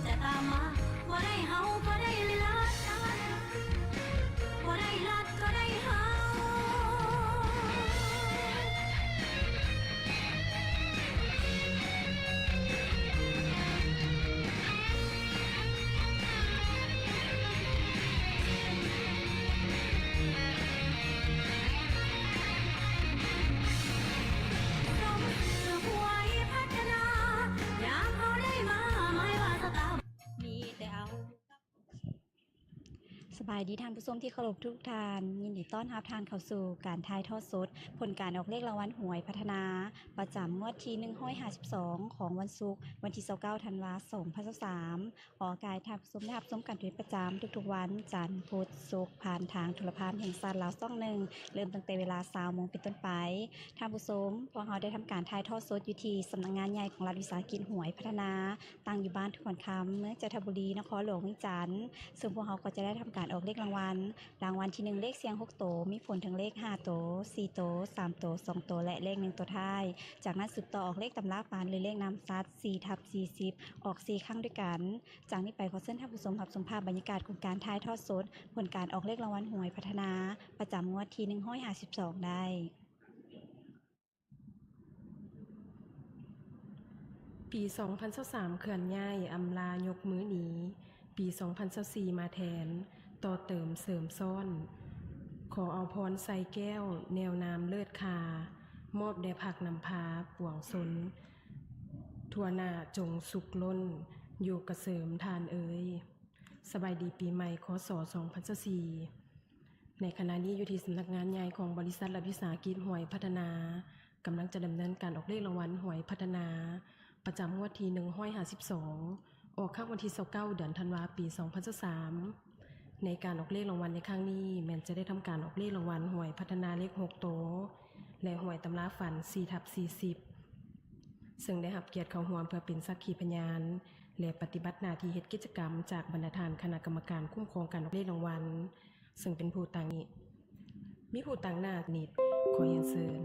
在阿妈。 สบายดีท่านผู้ชมที่เคารพทุกท่าน ยินดีต้อนรับท่านเข้าสู่การทายทอดสด ผลการออกเลขรางวัลหวยพัฒนา ประจำงวดที่152 ของวันศุกร์วันที่29ธันวาคม2023ออกากาศท่านผู้ชมได้รับชมกันเป็นประจำทุกๆวันจันทร์พุธศุกร์ผ่านทางโทรภาพแห่งสารลาวซ่องหนึ่งเริ่มตั้งแต่เวลา20โมงเป็นต้นไปท่านผู้ชมพวกเราได้ทำการทายทอดสดอยู่ที่สำนักงานใหญ่ของรัฐวิสาหกิจหวยพัฒนา ตั้งอยู่บ้านทุกคนคำเมืองจันทบุรีนครหลวงจันทร์ซึ่งพวกเขาก็จะได้ทำการออกเลขรางวัล รางวัลที่หนึ่งเลขเสียง6โต มีผลทั้งเลข5โต4โต3โต2โตและเลข1ตัวท้าย จากนั้นสืบต่อออกเลขตำราปานหรือเลขนำซัด4ทับ40 ออก 4 ครั้งด้วยกัน จากนี้ไปขอเชิญท่านผู้ชมรับชมภาพบรรยากาศของการทายทอดสด ผลการออกเลขรางวัลหวยพัฒนา ประจำงวดที่152ได้ปี 2023เขื่อนย่ายอำลายกมือหนี ปี 2024มาแทน ต่อเติมเสริมซ่อน ขอเอาพรใส่แก้ว แนวนามเลิศคา มอบแด่ผักนำพาป่วงสนทัวนาจงสุขล้น อยู่กระเสริมทานเอ่ยสบายดีปีใหม่คศ2024ในขณะนี้อยู่ที่สำนักงานใหญ่ของบริษัทรัฐวิสาหกิจหวยพัฒนากำลังจะดำเนินการออกเลขรางวัลหวยพัฒนา ประจำงวดที่152ออกข้างวันที่29เดือนธันวาปี2023 ในการออกเลขรางวัลในครั้งนี้ แมนจะได้ทำการออกเลขรางวัลหวยพัฒนาเลข6โต และหวยตำราฝัน4ทับ40 ซึ่งได้รับเกียรติเข้าร่วมเพื่อเป็นสักขีพยาน และปฏิบัติหน้าที่เหตุกิจกรรม จากบรรณาธิการคณะกรรมการคุ้มครองการออกเลขรางวัล ซึ่งเป็นผู้ต่างนี้มีผู้ต่างหน้านิดขอเรียนเชิญ